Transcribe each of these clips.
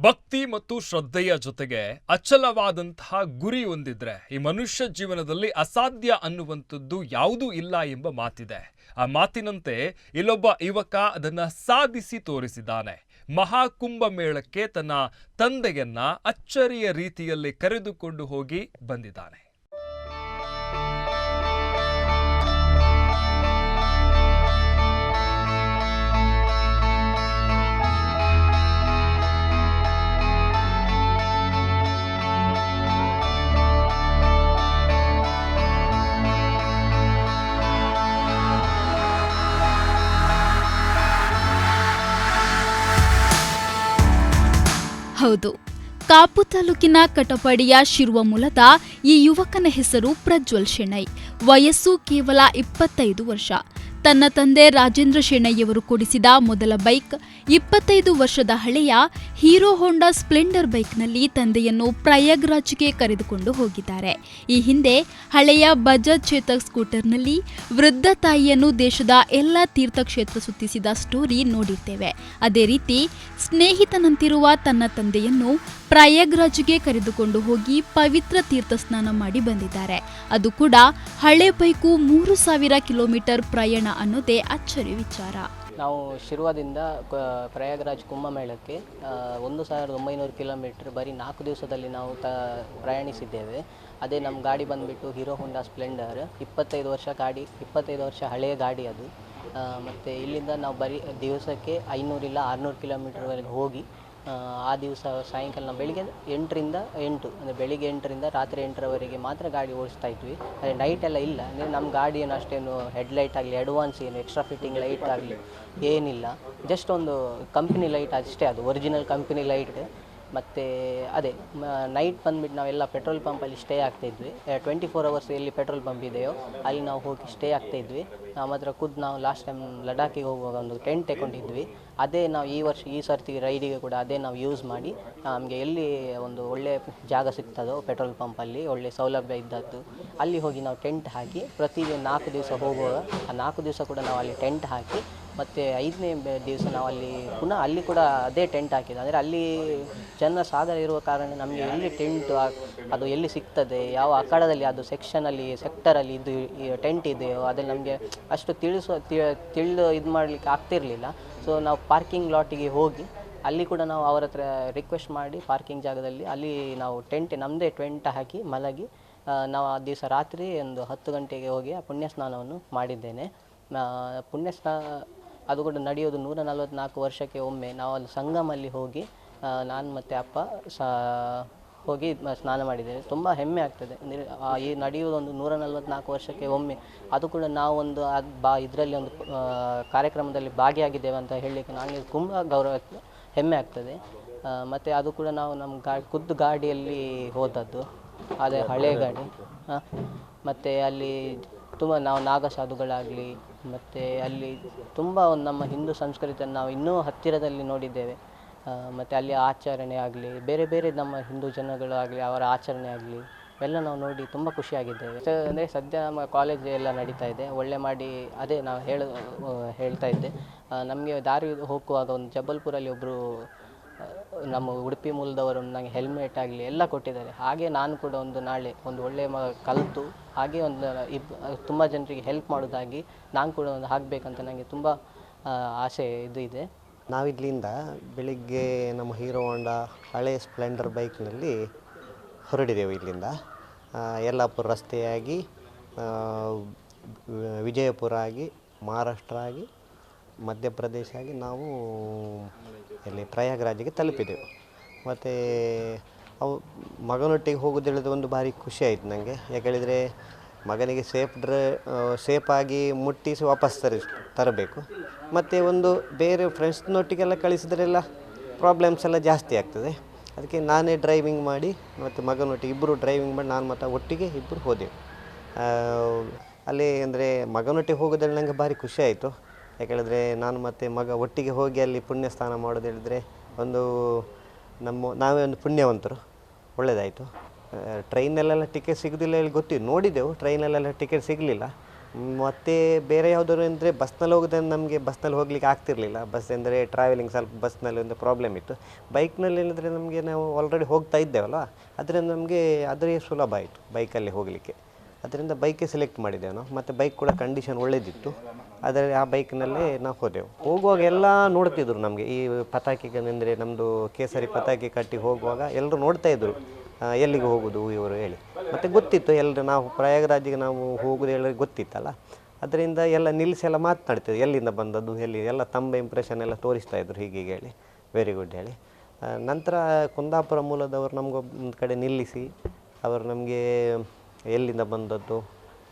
ಭಕ್ತಿ ಮತ್ತು ಶ್ರದ್ಧೆಯ ಜೊತೆಗೆ ಅಚಲವಾದಂತಹ ಗುರಿ ಹೊಂದಿದ್ರೆ ಈ ಮನುಷ್ಯ ಜೀವನದಲ್ಲಿ ಅಸಾಧ್ಯ ಅನ್ನುವಂಥದ್ದು ಯಾವುದೂ ಇಲ್ಲ ಎಂಬ ಮಾತಿದೆ. ಆ ಮಾತಿನಂತೆ ಇಲ್ಲೊಬ್ಬ ಯುವಕ ಅದನ್ನು ಸಾಧಿಸಿ ತೋರಿಸಿದ್ದಾನೆ. ಮಹಾಕುಂಭ ಮೇಳಕ್ಕೆ ತನ್ನ ತಂದೆಯನ್ನ ಅಚ್ಚರಿಯ ರೀತಿಯಲ್ಲಿ ಕರೆದುಕೊಂಡು ಹೋಗಿ ಬಂದಿದ್ದಾನೆ. ಹೌದು. ಕಾಪು ತಾಲೂಕಿನ ಕಟಪಾಡಿಯ ಶಿರುವ ಮೂಲದ ಈ ಯುವಕನ ಹೆಸರು ಪ್ರಜ್ವಲ್ ಶೆಣೈ. ವಯಸ್ಸು ಕೇವಲ ಇಪ್ಪತ್ತೈದು ವರ್ಷ. ತನ್ನ ತಂದೆ ರಾಜೇಂದ್ರ ಶೆಣ್ಣಯ್ಯವರು ಕೊಡಿಸಿದ ಮೊದಲ ಬೈಕ್ ಇಪ್ಪತ್ತೈದು ವರ್ಷದ ಹಳೆಯ ಹೀರೋ ಹೋಂಡಾ ಸ್ಪ್ಲೆಂಡರ್ ಬೈಕ್ನಲ್ಲಿ ತಂದೆಯನ್ನು ಪ್ರಯಾಗ್ರಾಜ್ಗೆ ಕರೆದುಕೊಂಡು ಹೋಗಿದ್ದಾರೆ. ಈ ಹಿಂದೆ ಹಳೆಯ ಬಜಾಜ್ ಚೇತಕ್ ಸ್ಕೂಟರ್ನಲ್ಲಿ ವೃದ್ಧ ತಾಯಿಯನ್ನು ದೇಶದ ಎಲ್ಲ ತೀರ್ಥಕ್ಷೇತ್ರ ಸುತ್ತಿಸಿದ ಸ್ಟೋರಿ ನೋಡಿರ್ತೇವೆ. ಅದೇ ರೀತಿ ಸ್ನೇಹಿತನಂತಿರುವ ತನ್ನ ತಂದೆಯನ್ನು ಪ್ರಯಾಗ್ರಾಜ್ಗೆ ಕರೆದುಕೊಂಡು ಹೋಗಿ ಪವಿತ್ರ ತೀರ್ಥ ಸ್ನಾನ ಮಾಡಿ ಬಂದಿದ್ದಾರೆ. ಅದು ಕೂಡ ಹಳೆ ಬೈಕು ಮೂರು ಸಾವಿರ ಕಿಲೋಮೀಟರ್ ಪ್ರಯಾಣ ಅನ್ನೋದೇ ಅಚ್ಚರಿ ವಿಚಾರ. ನಾವು ಶಿರ್ವಾದಿಂದ ಪ್ರಯಾಗ್ರಾಜ್ ಕುಂಭಮೇಳಕ್ಕೆ ಒಂದು ಸಾವಿರದ ಒಂಬೈನೂರು ಕಿಲೋಮೀಟ್ರ್ ಬರೀ ನಾಲ್ಕು ದಿವಸದಲ್ಲಿ ನಾವು ತ, ಪ್ರಯಾಣಿಸಿದ್ದೇವೆ. ಅದೇ ನಮ್ಮ ಗಾಡಿ ಬಂದುಬಿಟ್ಟು ಹೀರೋ ಹೋಂಡಾ ಸ್ಪ್ಲೆಂಡರ್, ಇಪ್ಪತ್ತೈದು ವರ್ಷ ಗಾಡಿ, ಇಪ್ಪತ್ತೈದು ವರ್ಷ ಹಳೆಯ ಗಾಡಿ ಅದು. ಮತ್ತು ಇಲ್ಲಿಂದ ನಾವು ಬರೀ ದಿವಸಕ್ಕೆ ಐನೂರಿಲ್ಲ ಆರುನೂರು ಕಿಲೋಮೀಟ್ರ್ವರೆಗೆ ಹೋಗಿ ಆ, ದಿವಸ ಸಾಯಂಕಾಲ ಬೆಳಿಗ್ಗೆ ಎಂಟರಿಂದ ಎಂಟು ಅಂದರೆ ಬೆಳಿಗ್ಗೆ ಎಂಟರಿಂದ ರಾತ್ರಿ ಎಂಟರವರೆಗೆ ಮಾತ್ರ ಗಾಡಿ ಓಡಿಸ್ತಾ ಇದ್ವಿ. ಅಂದರೆ ನೈಟ್ ಎಲ್ಲ ಇಲ್ಲ. ಅಂದರೆ ನಮ್ಮ ಗಾಡಿ ಏನು ಅಷ್ಟೇನು ಹೆಡ್ಲೈಟ್ ಆಗಲಿ ಅಡ್ವಾನ್ಸ್ ಏನು ಎಕ್ಸ್ಟ್ರಾ ಫಿಟ್ಟಿಂಗ್ ಲೈಟ್ ಆಗಲಿ ಏನಿಲ್ಲ. ಜಸ್ಟ್ ಒಂದು ಕಂಪ್ನಿ ಲೈಟ್ ಅಷ್ಟೇ ಅದು ಒರಿಜಿನಲ್ ಕಂಪ್ನಿ ಲೈಟ್ ಮತ್ತು, ಅದೇ ನೈಟ್ ಬಂದ್ಬಿಟ್ಟು ನಾವೆಲ್ಲ ಪೆಟ್ರೋಲ್ ಪಂಪಲ್ಲಿ ಸ್ಟೇ ಆಗ್ತಾಯಿದ್ವಿ ಟ್ವೆಂಟಿ ಫೋರ್ ಅವರ್ಸ್ ಎಲ್ಲಿ ಪೆಟ್ರೋಲ್ ಪಂಪ್ ಇದೆಯೋ, ಅಲ್ಲಿ ನಾವು ಹೋಗಿ ಸ್ಟೇ ಆಗ್ತಾಯಿದ್ವಿ ನಮ್ಮ ಹತ್ರ ಖುದ್ದು ನಾವು ಲಾಸ್ಟ್ ಟೈಮ್ ಲಡಾಖಿಗೆ ಹೋಗುವಾಗ ಒಂದು ಟೆಂಟ್ ತಗೊಂಡಿದ್ವಿ. ಅದೇ ನಾವು ಈ ವರ್ಷ, ಈ ಸರ್ತಿ ರೈಡಿಗೆ ಕೂಡ ಅದೇ ನಾವು ಯೂಸ್ ಮಾಡಿ, ನಮಗೆ ಎಲ್ಲಿ ಒಂದು ಒಳ್ಳೆಯ ಜಾಗ ಸಿಗ್ತದೋ ಪೆಟ್ರೋಲ್ ಪಂಪಲ್ಲಿ ಒಳ್ಳೆ ಸೌಲಭ್ಯ ಇದ್ದದ್ದು, ಅಲ್ಲಿ ಹೋಗಿ ನಾವು ಟೆಂಟ್ ಹಾಕಿ ಪ್ರತಿ ನಾಲ್ಕು ದಿವಸ ಹೋಗುವಾಗ, ಆ ನಾಲ್ಕು ದಿವಸ ಕೂಡ ನಾವು ಅಲ್ಲಿ ಟೆಂಟ್ ಹಾಕಿ ಮತ್ತು ಐದನೇ ದಿವಸ ನಾವು ಅಲ್ಲಿ ಪುನಃ ಅಲ್ಲಿ ಕೂಡ ಅದೇ ಟೆಂಟ್ ಹಾಕಿದ್ದು. ಅಂದರೆ ಅಲ್ಲಿ ಜನ ಸಾಗರ ಇರುವ ಕಾರಣ ನಮಗೆ ಎಲ್ಲಿ ಟೆಂಟ್ ಅದು ಎಲ್ಲಿ ಸಿಗ್ತದೆ, ಯಾವ ಅಖಾಡದಲ್ಲಿ ಅದು ಸೆಕ್ಷನಲ್ಲಿ ಸೆಕ್ಟರಲ್ಲಿ ಇದು ಟೆಂಟ್ ಇದೆಯೋ ಅದನ್ನು ನಮಗೆ ಅಷ್ಟು ತಿಳಿಸೋ ತಿಳಿದು ಇದು ಮಾಡಲಿಕ್ಕೆ ಆಗ್ತಿರಲಿಲ್ಲ. ಸೊ ನಾವು ಪಾರ್ಕಿಂಗ್ ಲಾಟಿಗೆ ಹೋಗಿ ಅಲ್ಲಿ ಕೂಡ ನಾವು ಅವರ ಹತ್ರ ರಿಕ್ವೆಸ್ಟ್ ಮಾಡಿ ಪಾರ್ಕಿಂಗ್ ಜಾಗದಲ್ಲಿ ಅಲ್ಲಿ ನಾವು ಟೆಂಟ್ ನಮ್ಮದೇ ಟೆಂಟ್ ಹಾಕಿ ಮಲಗಿ ನಾವು ಆ ದಿವಸ ರಾತ್ರಿ ಒಂದು ಹತ್ತು ಗಂಟೆಗೆ ಹೋಗಿ ಆ ಪುಣ್ಯ ಸ್ನಾನವನ್ನು ಮಾಡಿದ್ದೇನೆ. ಪುಣ್ಯ ಸ್ನಾ ಅದು ಕೂಡ ನಡೆಯೋದು ನೂರ ನಲವತ್ತ್ನಾಲ್ಕು ವರ್ಷಕ್ಕೆ ಒಮ್ಮೆ ನಾವು ಅಲ್ಲಿ ಸಂಗಮಲ್ಲಿ ಹೋಗಿ ನಾನು ಮತ್ತು ಅಪ್ಪ ಸಾ, ಹೋಗಿ ಸ್ನಾನ ಮಾಡಿದ್ದೇವೆ. ತುಂಬ ಹೆಮ್ಮೆ ಆಗ್ತದೆ. ಅಂದರೆ ಈ ನಡೆಯುವುದೊಂದು ನೂರ ನಲವತ್ತ್ನಾಲ್ಕು ವರ್ಷಕ್ಕೆ ಒಮ್ಮೆ. ಅದು ಕೂಡ ನಾವು ಒಂದು ಅದು ಬಾ, ಇದರಲ್ಲಿ ಒಂದು ಕಾರ್ಯಕ್ರಮದಲ್ಲಿ ಭಾಗಿಯಾಗಿದ್ದೇವೆ ಅಂತ ಹೇಳಲಿಕ್ಕೆ ನನಗೆ ತುಂಬ ಗೌರವ ಹೆಮ್ಮೆ ಆಗ್ತದೆ. ಮತ್ತು ಅದು ಕೂಡ ನಾವು ನಮ್ಮ ಗಾ, ಖುದ್ದು ಗಾಡಿಯಲ್ಲಿ ಹೋದದ್ದು. ಅದೇ ಹಳೆ ಗಾಡಿ. ಮತ್ತು ಅಲ್ಲಿ ತುಂಬ ನಾವು ನಾಗಸಾಧುಗಳಾಗಲಿ ಮತ್ತು ಅಲ್ಲಿ ತುಂಬ ಒಂದು ನಮ್ಮ ಹಿಂದೂ ಸಂಸ್ಕೃತಿಯನ್ನು ನಾವು ಇನ್ನೂ ಹತ್ತಿರದಲ್ಲಿ ನೋಡಿದ್ದೇವೆ. ಮತ್ತು ಅಲ್ಲಿ ಆಚರಣೆ ಆಗಲಿ, ಬೇರೆ ಬೇರೆ ನಮ್ಮ ಹಿಂದೂ ಜನಗಳು ಆಗಲಿ, ಅವರ ಆಚರಣೆ ಆಗಲಿ, ಎಲ್ಲ ನಾವು ನೋಡಿ ತುಂಬ ಖುಷಿಯಾಗಿದ್ದೇವೆ. ಅಂದರೆ ಸದ್ಯ ನಮ್ಮ ಕಾಲೇಜ್ ಎಲ್ಲ ನಡೀತಾ ಇದೆ. ಒಳ್ಳೆ ಮಾಡಿ ಅದೇ ನಾವು ಹೇಳ ಹೇಳ್ತಾ ಇದ್ದೆ. ನಮಗೆ ದಾರಿ ಹೋಗುವಾಗ ಒಂದು ಜಬಲ್ಪುರಲ್ಲಿ ಒಬ್ಬರು ನಮ್ಮ ಉಡುಪಿ ಮೂಲದವರು ನನಗೆ ಹೆಲ್ಮೆಟ್ ಆಗಲಿ ಎಲ್ಲ ಕೊಟ್ಟಿದ್ದಾರೆ. ಹಾಗೆ ನಾನು ಕೂಡ ಒಂದು ನಾಳೆ ಒಂದು ಒಳ್ಳೆಯ ಮ ಕಲಿತು, ಹಾಗೆ ಒಂದು, ಇಬ್, ತುಂಬ ಜನರಿಗೆ ಹೆಲ್ಪ್ ಮಾಡೋದಾಗಿ ನಾನು ಕೂಡ ಒಂದು ಆಗಬೇಕಂತ ನನಗೆ ತುಂಬ ಆಸೆ ಇದು ಇದೆ. ನಾವಿಲ್ಲಿಂದ ಬೆಳಿಗ್ಗೆ ನಮ್ಮ ಹೀರೋ ಹೋಂಡಾ ಹಳೆ ಸ್ಪ್ಲೆಂಡರ್ ಬೈಕ್ನಲ್ಲಿ ಹೊರಡಿದೆವು ಇಲ್ಲಿಂದ. ಯಲ್ಲಾಪುರ ರಸ್ತೆಯಾಗಿ ವಿಜಯಪುರ ಆಗಿ, ಮಹಾರಾಷ್ಟ್ರ ಆಗಿ ಮಧ್ಯಪ್ರದೇಶ ಆಗಿ ನಾವು ಇಲ್ಲಿ ಪ್ರಯಾಗ್ರಾಜಿಗೆ ತಲುಪಿದೆವು. ಮತ್ತು ಅವು ಮಗನೊಟ್ಟಿಗೆ ಹೋಗೋದು ಒಂದು ಭಾರಿ ಖುಷಿ ಆಯಿತು ನನಗೆ ಯಾಕೇಳಿದರೆ ಮಗನಿಗೆ ಸೇಫ್ ಡ್ರ ಸೇಫಾಗಿ ಮುಟ್ಟಿಸಿ ವಾಪಸ್ ತರಿಸ್, ತರಬೇಕು. ಮತ್ತು ಒಂದು ಬೇರೆ ಫ್ರೆಂಡ್ಸ್ನೊಟ್ಟಿಗೆಲ್ಲ ಕಳಿಸಿದ್ರೆಲ್ಲ ಪ್ರಾಬ್ಲಮ್ಸ್ ಎಲ್ಲ ಜಾಸ್ತಿ ಆಗ್ತದೆ. ಅದಕ್ಕೆ ನಾನೇ ಡ್ರೈವಿಂಗ್ ಮಾಡಿ ಮತ್ತು ಮಗನೊಟ್ಟಿಗೆ ಇಬ್ಬರು ಡ್ರೈವಿಂಗ್ ಮಾಡಿ ನಾನು ಮತ್ತು ಒಟ್ಟಿಗೆ ಇಬ್ಬರು ಹೋದೆವು. ಅಲ್ಲಿ ಅಂದರೆ ಮಗನೊಟ್ಟಿಗೆ ಹೋಗೋದ್ರಲ್ಲಿ ನನಗೆ ಭಾರಿ ಖುಷಿ ಆಯಿತು. ಯಾಕೇಳಿದ್ರೆ ನಾನು ಮತ್ತು ಮಗ ಒಟ್ಟಿಗೆ ಹೋಗಿ ಅಲ್ಲಿ ಪುಣ್ಯ ಸ್ನಾನ ಮಾಡೋದು ಹೇಳಿದ್ರೆ ಒಂದು ನಮ್ಮ, ನಾವೇ ಒಂದು ಪುಣ್ಯವಂತರು. ಒಳ್ಳೆಯದಾಯಿತು ಟ್ರೈನಲ್ಲೆಲ್ಲ ಟಿಕೆಟ್ ಸಿಗೋದಿಲ್ಲ ಹೇಳಿ ಗೊತ್ತಿತ್ತು ನೋಡಿದ್ದೆವು, ಟ್ರೈನಲ್ಲೆಲ್ಲ ಟಿಕೆಟ್ ಸಿಗಲಿಲ್ಲ. ಮತ್ತು ಬೇರೆ ಯಾವುದಾದ್ರು ಅಂದರೆ ಬಸ್ನಲ್ಲಿ ಹೋಗೋದಂದ್ರೆ ನಮಗೆ ಬಸ್ನಲ್ಲಿ ಹೋಗ್ಲಿಕ್ಕೆ ಆಗ್ತಿರಲಿಲ್ಲ. ಬಸ್ ಅಂದರೆ ಟ್ರಾವೆಲಿಂಗ್ ಸ್ವಲ್ಪ ಬಸ್ನಲ್ಲಿ ಒಂದು ಪ್ರಾಬ್ಲಮ್ ಇತ್ತು. ಬೈಕ್ನಲ್ಲಿ ಹೇಳಿದ್ರೆ ನಮಗೆ ನಾವು ಆಲ್ರೆಡಿ ಹೋಗ್ತಾ ಇದ್ದೇವಲ್ಲ ಅದರಿಂದ ನಮಗೆ ಅದೇ ಸುಲಭ ಆಯಿತು ಬೈಕಲ್ಲಿ ಹೋಗಲಿಕ್ಕೆ. ಅದರಿಂದ ಬೈಕೇ ಸೆಲೆಕ್ಟ್ ಮಾಡಿದ್ದೆವು ನಾವು ಮತ್ತು ಬೈಕ್ ಕೂಡ ಕಂಡೀಷನ್ ಒಳ್ಳೆದಿತ್ತು. ಅದರಲ್ಲಿ ಆ ಬೈಕ್ನಲ್ಲಿ ನಾವು ಹೋದೆವು. ಹೋಗುವಾಗ ಎಲ್ಲ ನೋಡ್ತಿದ್ರು ನಮಗೆ. ಈ ಪತಾಕಿಗಳೆಂದರೆ ನಮ್ಮದು ಕೇಸರಿ ಪತಾಕಿ ಕಟ್ಟಿ ಹೋಗುವಾಗ ಎಲ್ಲರೂ ನೋಡ್ತಾ ಇದ್ರು. ಎಲ್ಲಿಗೆ ಹೋಗೋದು ಇವರು ಹೇಳಿ. ಮತ್ತು ಗೊತ್ತಿತ್ತು ಎಲ್ಲರೂ ನಾವು ಪ್ರಯಾಗರಾಜಿಗೆ ನಾವು ಹೋಗೋದು ಹೇಳಿ ಗೊತ್ತಿತ್ತಲ್ಲ. ಅದರಿಂದ ಎಲ್ಲ ನಿಲ್ಲಿಸಿ ಎಲ್ಲ ಮಾತನಾಡ್ತಿದ್ರು. ಎಲ್ಲಿಂದ ಬಂದದ್ದು, ಎಲ್ಲಿ ಎಲ್ಲ ತಮ್ಮ ಇಂಪ್ರೆಷನ್ ಎಲ್ಲ ತೋರಿಸ್ತಾ ಇದ್ರು ಹೀಗೆ ಹೇಳಿ. ವೆರಿ ಗುಡ್ ಹೇಳಿ. ನಂತರ ಕುಂದಾಪುರ ಮೂಲದವರು ನಮಗೊಂದು ಕಡೆ ನಿಲ್ಲಿಸಿ, ಅವರು ನಮಗೆ ಎಲ್ಲಿಂದ ಬಂದದ್ದು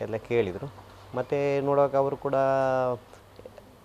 ಎಲ್ಲ ಕೇಳಿದರು. ಮತ್ತು ನೋಡುವಾಗ ಅವರು ಕೂಡ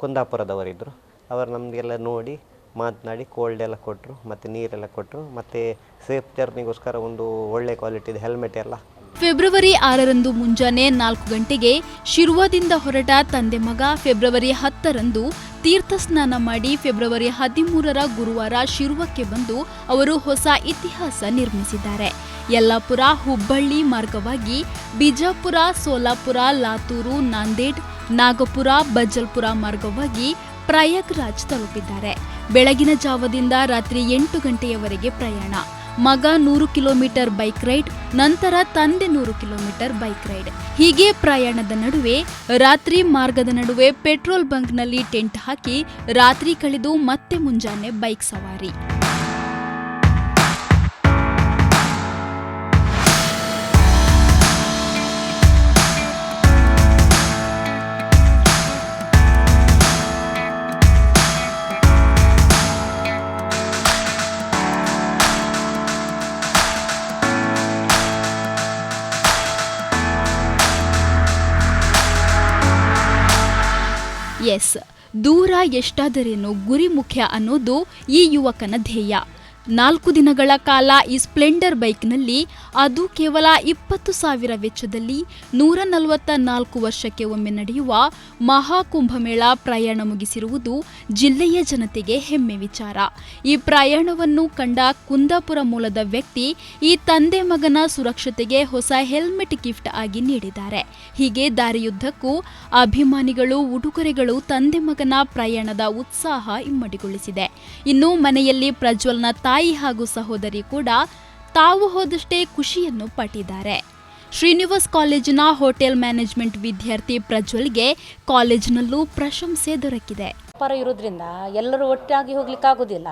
ಕುಂದಾಪುರದವರಿದ್ದರು. ಅವರು ನಮಗೆಲ್ಲ ನೋಡಿ ಮಾತನಾಡಿ ಕೋಲ್ಡ್ ಎಲ್ಲ ಕೊಟ್ಟರು ಮತ್ತು ನೀರೆಲ್ಲ ಕೊಟ್ಟರು ಮತ್ತು ಸೇಫ್ ಜರ್ನಿಗೋಸ್ಕರ ಒಂದು ಒಳ್ಳೆ ಕ್ವಾಲಿಟಿದು ಹೆಲ್ಮೆಟ್ ಎಲ್ಲ. ಫೆಬ್ರವರಿ ಆರರಂದು ಮುಂಜಾನೆ ನಾಲ್ಕು ಗಂಟೆಗೆ ಶಿರ್ವಾದಿಂದ ಹೊರಟ ತಂದೆ ಮಗ ಫೆಬ್ರವರಿ ಹತ್ತರಂದು ತೀರ್ಥ ಸ್ನಾನ ಮಾಡಿ ಫೆಬ್ರವರಿ ಹದಿಮೂರರ ಗುರುವಾರ ಶಿರುವಕ್ಕೆ ಬಂದು ಅವರು ಹೊಸ ಇತಿಹಾಸ ನಿರ್ಮಿಸಿದ್ದಾರೆ. ಯಲ್ಲಾಪುರ, ಹುಬ್ಬಳ್ಳಿ ಮಾರ್ಗವಾಗಿ ಬಿಜಾಪುರ, ಸೋಲಾಪುರ, ಲಾತೂರು, ನಾಂದೇಡ್, ನಾಗಪುರ, ಬಜ್ಜಲ್ಪುರ ಮಾರ್ಗವಾಗಿ ಪ್ರಯಾಗ್ರಾಜ್ ತಲುಪಿದ್ದಾರೆ. ಬೆಳಗಿನ ಜಾವದಿಂದ ರಾತ್ರಿ ಎಂಟು ಗಂಟೆಯವರೆಗೆ ಪ್ರಯಾಣ. ಮಗ ನೂರು ಕಿಲೋಮೀಟರ್ ಬೈಕ್ ರೈಡ್, ನಂತರ ತಂದೆ ನೂರು ಕಿಲೋಮೀಟರ್ ಬೈಕ್ ರೈಡ್. ಹೀಗೆ ಪ್ರಯಾಣದ ನಡುವೆ, ರಾತ್ರಿ ಮಾರ್ಗದ ನಡುವೆ ಪೆಟ್ರೋಲ್ ಬಂಕ್ನಲ್ಲಿ ಟೆಂಟ್ ಹಾಕಿ ರಾತ್ರಿ ಕಳೆದು ಮತ್ತೆ ಮುಂಜಾನೆ ಬೈಕ್ ಸವಾರಿ. ಎಸ್. ದೂರ ಎಷ್ಟಾದರೇನು ಗುರಿ ಮುಖ್ಯ ಅನ್ನೋದು ಈ ಯುವಕನ ಧ್ಯೇಯ. ನಾಲ್ಕು ದಿನಗಳ ಕಾಲ ಈ ಸ್ಪ್ಲೆಂಡರ್ ಬೈಕ್ನಲ್ಲಿ, ಅದು ಕೇವಲ ಇಪ್ಪತ್ತು ಸಾವಿರ ವೆಚ್ಚದಲ್ಲಿ ನೂರ ನಲವತ್ತ ನಾಲ್ಕು ವರ್ಷಕ್ಕೆ ಒಮ್ಮೆ ನಡೆಯುವ ಮಹಾಕುಂಭಮೇಳ ಪ್ರಯಾಣ ಮುಗಿಸಿರುವುದು ಜಿಲ್ಲೆಯ ಜನತೆಗೆ ಹೆಮ್ಮೆ ವಿಚಾರ. ಈ ಪ್ರಯಾಣವನ್ನು ಕಂಡ ಕುಂದಾಪುರ ಮೂಲದ ವ್ಯಕ್ತಿ, ಈ ತಂದೆ ಮಗನ ಸುರಕ್ಷತೆಗೆ ಹೊಸ ಹೆಲ್ಮೆಟ್ ಗಿಫ್ಟ್ ಆಗಿ ನೀಡಿದ್ದಾರೆ. ಹೀಗೆ ದಾರಿಯುದ್ದಕ್ಕೂ ಅಭಿಮಾನಿಗಳು, ಉಡುಗೊರೆಗಳು ತಂದೆ ಮಗನ ಪ್ರಯಾಣದ ಉತ್ಸಾಹ ಇಮ್ಮಡಿಗೊಳಿಸಿದೆ. ಇನ್ನು ಮನೆಯಲ್ಲಿ ಪ್ರಜ್ವಲ್ನ ತಾಯಿ ಹಾಗೂ ಸಹೋದರಿ ಕೂಡ ತಾವು ಹೋದಷ್ಟೇ ಖುಷಿಯನ್ನು ಪಟ್ಟಿದ್ದಾರೆ. ಶ್ರೀನಿವಾಸ್ ಕಾಲೇಜಿನ ಹೋಟೆಲ್ ಮ್ಯಾನೇಜ್ಮೆಂಟ್ ವಿದ್ಯಾರ್ಥಿ ಪ್ರಜ್ವಲ್ಗೆ ಕಾಲೇಜಿನಲ್ಲೂ ಪ್ರಶಂಸೆ ದೊರಕಿದೆ. ವ್ಯಾಪಾರ ಇರೋದ್ರಿಂದ ಎಲ್ಲರೂ ಒಟ್ಟಾಗಿ ಹೋಗ್ಲಿಕ್ಕೆ ಆಗೋದಿಲ್ಲ.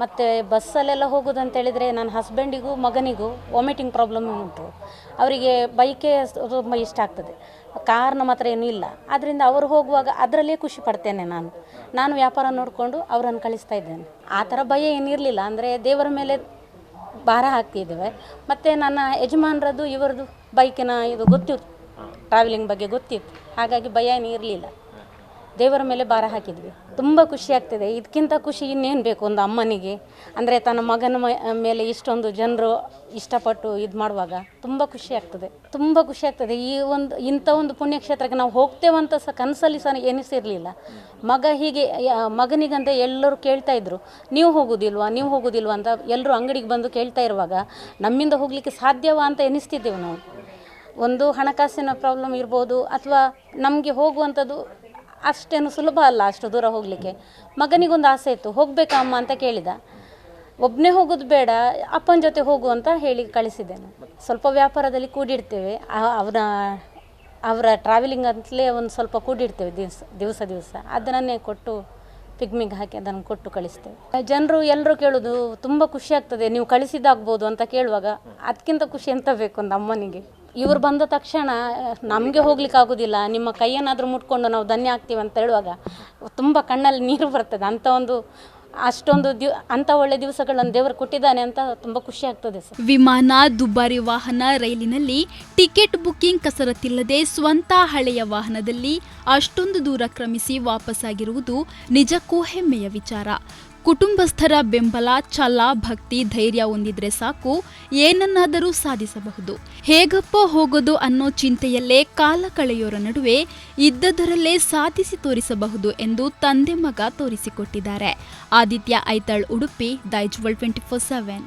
ಮತ್ತು ಬಸ್ಸಲ್ಲೆಲ್ಲ ಹೋಗೋದು ಅಂತ ಹೇಳಿದರೆ ನನ್ನ ಹಸ್ಬೆಂಡಿಗೂ ಮಗನಿಗೂ ವಾಮಿಟಿಂಗ್ ಪ್ರಾಬ್ಲಮ್ ಉಂಟು. ಅವರಿಗೆ ಬೈಕೇ ತುಂಬ ಇಷ್ಟ ಆಗ್ತದೆ. ಕಾರ್ ಮಾತ್ರ ಏನೂ ಇಲ್ಲ. ಆದ್ದರಿಂದ ಅವರು ಹೋಗುವಾಗ ಅದರಲ್ಲೇ ಖುಷಿ ಪಡ್ತೇನೆ ನಾನು. ನಾನು ವ್ಯಾಪಾರ ನೋಡಿಕೊಂಡು ಅವರನ್ನು ಕಳಿಸ್ತಾ ಇದ್ದೇನೆ. ಆ ಥರ ಭಯ ಏನಿರಲಿಲ್ಲ ಅಂದರೆ ದೇವರ ಮೇಲೆ ಭಾರ ಹಾಕ್ತಿದ್ದೇವೆ. ಮತ್ತು ನನ್ನ ಯಜಮಾನ್ರದ್ದು, ಇವರದ್ದು ಬೈಕಿನ ಇದು ಗೊತ್ತಿತ್ತು. ಟ್ರಾವೆಲಿಂಗ್ ಬಗ್ಗೆ ಗೊತ್ತಿತ್ತು. ಹಾಗಾಗಿ ಭಯ ಏನೂ ಇರಲಿಲ್ಲ. ದೇವರ ಮೇಲೆ ಭಾರ ಹಾಕಿದ್ವಿ. ತುಂಬ ಖುಷಿ ಆಗ್ತಿದೆ. ಇದಕ್ಕಿಂತ ಖುಷಿ ಇನ್ನೇನು ಬೇಕು ಒಂದು ಅಮ್ಮನಿಗೆ? ಅಂದರೆ ತನ್ನ ಮಗನ ಮೇಲೆ ಇಷ್ಟೊಂದು ಜನರು ಇಷ್ಟಪಟ್ಟು ಇದು ಮಾಡುವಾಗ ತುಂಬ ಖುಷಿ ಆಗ್ತದೆ. ತುಂಬ ಖುಷಿ ಆಗ್ತದೆ. ಈ ಒಂದು, ಇಂಥ ಒಂದು ಪುಣ್ಯಕ್ಷೇತ್ರಕ್ಕೆ ನಾವು ಹೋಗ್ತೇವಂತ ಸಹ ಕನಸಲ್ಲಿ ಸಹ ಎನಿಸಿರಲಿಲ್ಲ. ಮಗ ಹೀಗೆ ಮಗನಿಗಂತ ಎಲ್ಲರೂ ಕೇಳ್ತಾ ಇದ್ರು, ನೀವು ಹೋಗೋದಿಲ್ವಾ? ನೀವು ಹೋಗೋದಿಲ್ವಾ? ಅಂತ ಎಲ್ಲರೂ ಅಂಗಡಿಗೆ ಬಂದು ಕೇಳ್ತಾ ಇರುವಾಗ, ನಮ್ಮಿಂದ ಹೋಗಲಿಕ್ಕೆ ಸಾಧ್ಯವಾ? ಅಂತ ಎನಿಸ್ತಿದ್ದೆವು ನಾವು. ಒಂದು ಹಣಕಾಸಿನ ಪ್ರಾಬ್ಲಮ್ ಇರ್ಬೋದು, ಅಥವಾ ನಮಗೆ ಹೋಗುವಂಥದ್ದು ಅಷ್ಟೇನು ಸುಲಭ ಅಲ್ಲ, ಅಷ್ಟು ದೂರ ಹೋಗಲಿಕ್ಕೆ. ಮಗನಿಗೊಂದು ಆಸೆ ಇತ್ತು, ಹೋಗಬೇಕಾ ಅಮ್ಮ ಅಂತ ಕೇಳಿದ. ಒಬ್ಬನೇ ಹೋಗೋದು ಬೇಡ, ಅಪ್ಪನ ಜೊತೆ ಹೋಗು ಅಂತ ಹೇಳಿ ಕಳಿಸಿದ್ದೇನೆ. ಸ್ವಲ್ಪ ವ್ಯಾಪಾರದಲ್ಲಿ ಕೂಡಿಡ್ತೇವೆ ಅವನ, ಅವರ ಟ್ರಾವೆಲಿಂಗ್ ಅಂತಲೇ ಒಂದು ಸ್ವಲ್ಪ ಕೂಡಿಡ್ತೇವೆ ದಿವಸ ದಿವಸ ದಿವಸ. ಅದನ್ನೇ ಕೊಟ್ಟು ಪಿಗ್ಮಿಗೆ ಹಾಕಿ ಅದನ್ನು ಕೊಟ್ಟು ಕಳಿಸ್ತೇವೆ. ಜನರು ಎಲ್ಲರೂ ಕೇಳೋದು, ತುಂಬ ಖುಷಿ ಆಗ್ತದೆ, ನೀವು ಕಳಿಸಿದ್ದಾಗ್ಬೋದು ಅಂತ ಕೇಳುವಾಗ, ಅದಕ್ಕಿಂತ ಖುಷಿ ಎಂತ ಬೇಕು? ಒಂದು ಅಮ್ಮನಿಗೆ. ಇವ್ರು ಬಂದ ತಕ್ಷಣ, ನಮಗೆ ಹೋಗ್ಲಿಕ್ಕೆ ಆಗೋದಿಲ್ಲ. ನಿಮ್ಮ ಕೈಯನ್ನಾದರೂ ಮುಟ್ಕೊಂಡು ನಾವು ಧನ್ಯ ಆಗ್ತೀವಿ ಅಂತ ಹೇಳುವಾಗ ತುಂಬ ಕಣ್ಣಲ್ಲಿ ನೀರು ಬರ್ತದೆ. ಅಂಥ ಒಂದು, ಅಷ್ಟೊಂದು ದಿವ್ ಅಂಥ ಒಳ್ಳೆ ದಿವಸಗಳನ್ನು ದೇವರು ಕೊಟ್ಟಿದ್ದಾನೆ ಅಂತ ತುಂಬ ಖುಷಿ ಆಗ್ತದೆ ಸರ್. ವಿಮಾನ, ದುಬಾರಿ ವಾಹನ, ರೈಲಿನಲ್ಲಿ ಟಿಕೆಟ್ ಬುಕ್ಕಿಂಗ್ ಕಸರತ್ತಿಲ್ಲದೆ ಸ್ವಂತ ಹಳೆಯ ವಾಹನದಲ್ಲಿ ಅಷ್ಟೊಂದು ದೂರ ಕ್ರಮಿಸಿ ವಾಪಸ್ಸಾಗಿರುವುದು ನಿಜಕ್ಕೂ ಹೆಮ್ಮೆಯ ವಿಚಾರ. ಕುಟುಂಬಸ್ಥರ ಬೆಂಬಲ, ಛಲ, ಭಕ್ತಿ, ಧೈರ್ಯ ಹೊಂದಿದ್ರೆ ಸಾಕು. ಏನನ್ನಾದರೂ ಸಾಧಿಸಬಹುದು. ಹೇಗಪ್ಪ ಹೋಗೋದು ಅನ್ನೋ ಚಿಂತೆಯಲ್ಲೇ ಕಾಲ ಕಳೆಯೋರ ನಡುವೆ ಇದ್ದದರಲ್ಲೇ ಸಾಧಿಸಿ ತೋರಿಸಬಹುದು ಎಂದು ತಂದೆ ಮಗ ತೋರಿಸಿಕೊಟ್ಟಿದ್ದಾರೆ. Aditya Aithal Udupi Daijiworld twenty four seven.